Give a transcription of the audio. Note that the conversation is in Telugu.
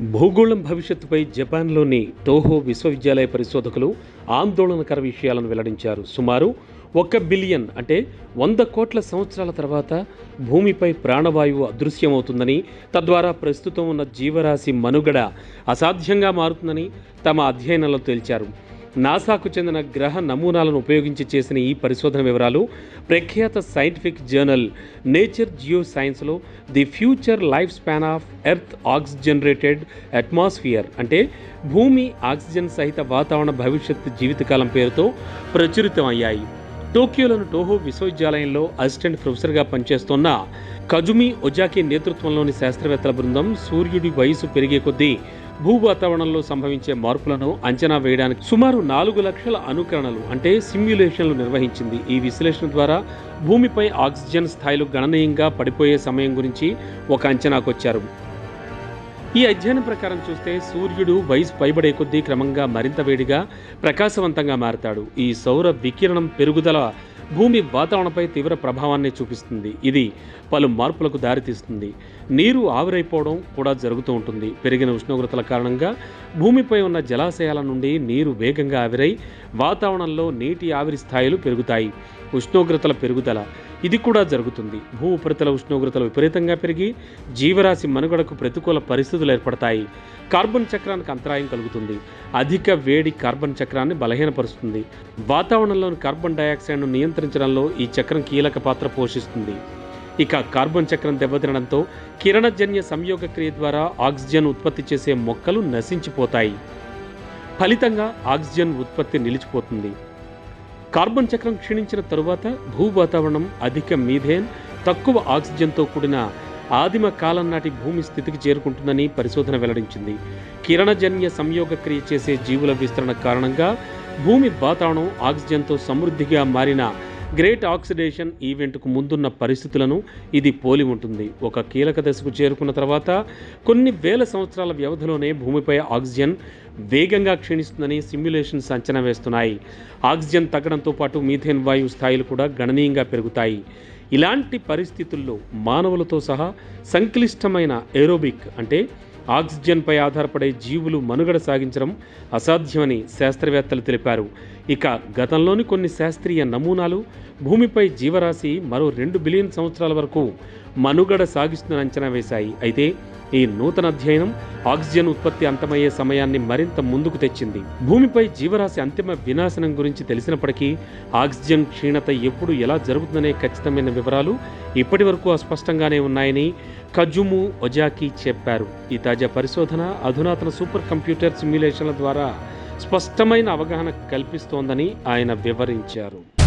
భూగోళం భవిష్యత్తుపై జపాన్లోని టోహో విశ్వవిద్యాలయ పరిశోధకులు ఆందోళనకర విషయాలను వెల్లడించారు. సుమారు ఒక బిలియన్ అంటే వంద కోట్ల సంవత్సరాల తర్వాత భూమిపై ప్రాణవాయువు అదృశ్యమవుతుందని తద్వారా ప్రస్తుతం ఉన్న జీవరాశి మనుగడ అసాధ్యంగా మారుతుందని తమ అధ్యయనంలో తేల్చారు. నాసాకు చెందిన గ్రహ నమూనాలను ఉపయోగించి చేసిన ఈ పరిశోధన వివరాలు ప్రఖ్యాత సైంటిఫిక్ జర్నల్ నేచర్ జియో సైన్స్లో the future life span of earth oxygenated atmosphere అంటే భూమి ఆక్సిజన్ సహిత వాతావరణ భవిష్యత్ జీవితకాలం పేరుతో ప్రచురితమయ్యాయి. టోక్యోలోని టోహో విశ్వవిద్యాలయంలో అసిస్టెంట్ ప్రొఫెసర్గా పనిచేస్తున్న కజుమి ఒజాకి నేతృత్వంలోని శాస్త్రవేత్తల బృందం సూర్యుడి వయసు పెరిగే కొద్దీ భూ వాతావరణంలో సంభవించే మార్పులను అంచనా వేయడానికి సుమారు నాలుగు లక్షల అనుకరణలు అంటే సిమ్యులేషన్లు నిర్వహించింది. ఈ విశ్లేషణ ద్వారా భూమిపై ఆక్సిజన్ స్థాయిలు గణనీయంగా పడిపోయే సమయం గురించి ఒక అంచనాకొచ్చారు ఈ అధ్యయనం ప్రకారం చూస్తే సూర్యుడు వయసు పైబడే కొద్దీ క్రమంగా మరింత వేడిగా ప్రకాశవంతంగా మారతాడు. ఈ సౌర వికిరణం పెరుగుదల భూమి వాతావరణంపై తీవ్ర ప్రభావాన్ని చూపిస్తుంది. ఇది పలు మార్పులకు దారితీస్తుంది. నీరు ఆవిరైపోవడం కూడా జరుగుతూ ఉంటుంది. పెరిగిన ఉష్ణోగ్రతల కారణంగా భూమిపై ఉన్న జలాశయాల నుండి నీరు వేగంగా ఆవిరై వాతావరణంలో నీటి ఆవిరి స్థాయిలు పెరుగుతాయి. ఉష్ణోగ్రతల పెరుగుదల. ఇది కూడా జరుగుతుంది. భూ ఉపరితల ఉష్ణోగ్రతలు విపరీతంగా పెరిగి జీవరాశి మనుగడకు ప్రతికూల పరిస్థితులు ఏర్పడతాయి. కార్బన్ చక్రానికి అంతరాయం కలుగుతుంది. అధిక వేడి కార్బన్ చక్రాన్ని బలహీనపరుస్తుంది. వాతావరణంలోని కార్బన్ డయాక్సైడ్ను నియంత్రించడంలో ఈ చక్రం కీలక పాత్ర పోషిస్తుంది. ఇక కార్బన్ చక్రం దెబ్బతినడంతో కిరణజన్య సంయోగ క్రియ ద్వారా ఆక్సిజన్ ఉత్పత్తి చేసే మొక్కలు నశించిపోతాయి. ఫలితంగా ఆక్సిజన్ ఉత్పత్తి నిలిచిపోతుంది. కార్బన్ చక్రం క్షీణించిన తరువాత భూ వాతావరణం అధిక మీథేన్ తక్కువ ఆక్సిజన్తో కూడిన ఆదిమ కాలం నాటి భూమి స్థితికి చేరుకుంటుందని పరిశోధన వెల్లడించింది. కిరణజన్య సంయోగ క్రియ చేసే జీవుల విస్తరణ కారణంగా భూమి వాతావరణం ఆక్సిజన్తో సమృద్ధిగా మారిన గ్రేట్ ఆక్సిడేషన్ ఈవెంట్కు ముందున్న పరిస్థితులను ఇది పోలి ఉంటుంది. ఒక కీలక దశకు చేరుకున్న తర్వాత కొన్ని వేల సంవత్సరాల వ్యవధిలోనే భూమిపై ఆక్సిజన్ వేగంగా క్షీణిస్తుందని సిమ్యులేషన్స్ అంచనా వేస్తున్నాయి. ఆక్సిజన్ తగ్గడంతో పాటు మీథేన్ వాయువు స్థాయిలు కూడా గణనీయంగా పెరుగుతాయి. ఇలాంటి పరిస్థితుల్లో మానవులతో సహా సంక్లిష్టమైన ఏరోబిక్ అంటే ఆక్సిజన్పై ఆధారపడే జీవులు మనుగడ సాగించడం అసాధ్యమని శాస్త్రవేత్తలు తెలిపారు. ఇక గతంలోని కొన్ని శాస్త్రీయ నమూనాలు భూమిపై జీవరాశి మరో రెండు బిలియన్ సంవత్సరాల వరకు మనుగడ సాగిస్తుందని అంచనా వేశాయి. అయితే ఈ నూతన అధ్యయనం ఆక్సిజన్ ఉత్పత్తి అంతమయ్యే సమయాన్ని మరింత ముందుకు తెచ్చింది. భూమిపై జీవరాశి అంతిమ వినాశనం గురించి తెలిసినప్పటికీ ఆక్సిజన్ క్షీణత ఎప్పుడు ఎలా జరుగుతుందనే ఖచ్చితమైన వివరాలు ఇప్పటి వరకు అస్పష్టంగానే ఉన్నాయని కజుము ఒజాకి చెప్పారు. ఈ తాజా పరిశోధన అధునాతన సూపర్ కంప్యూటర్ సిమ్యులేషన్ల ద్వారా స్పష్టమైన అవగాహన కల్పిస్తోందని ఆయన వివరించారు.